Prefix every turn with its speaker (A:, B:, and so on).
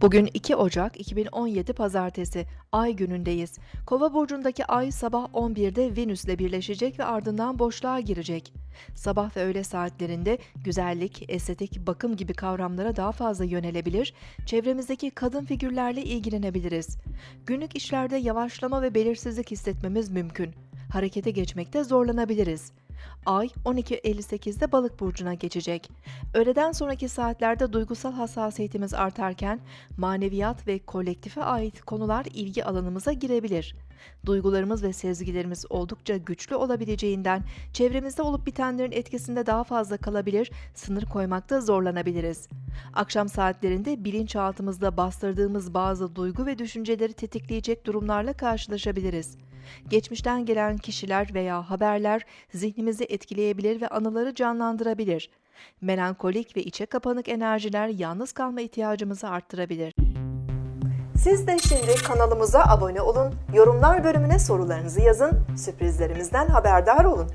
A: Bugün 2 Ocak 2017 Pazartesi, Ay günündeyiz. Kova burcundaki Ay sabah 11'de Venüs'le birleşecek ve ardından boşluğa girecek. Sabah ve öğle saatlerinde güzellik, estetik, bakım gibi kavramlara daha fazla yönelebilir, çevremizdeki kadın figürlerle ilgilenebiliriz. Günlük işlerde yavaşlama ve belirsizlik hissetmemiz mümkün. Harekete geçmekte zorlanabiliriz. Ay 12.58'de balık burcuna geçecek. Öğleden sonraki saatlerde duygusal hassasiyetimiz artarken maneviyat ve kolektife ait konular ilgi alanımıza girebilir. Duygularımız ve sezgilerimiz oldukça güçlü olabileceğinden çevremizde olup bitenlerin etkisinde daha fazla kalabilir, sınır koymakta zorlanabiliriz. Akşam saatlerinde bilinçaltımızda bastırdığımız bazı duygu ve düşünceleri tetikleyecek durumlarla karşılaşabiliriz. Geçmişten gelen kişiler veya haberler zihnimizi etkileyebilir ve anıları canlandırabilir. Melankolik ve içe kapanık enerjiler yalnız kalma ihtiyacımızı arttırabilir. Siz de şimdi kanalımıza abone olun, yorumlar bölümüne sorularınızı yazın, sürprizlerimizden haberdar olun.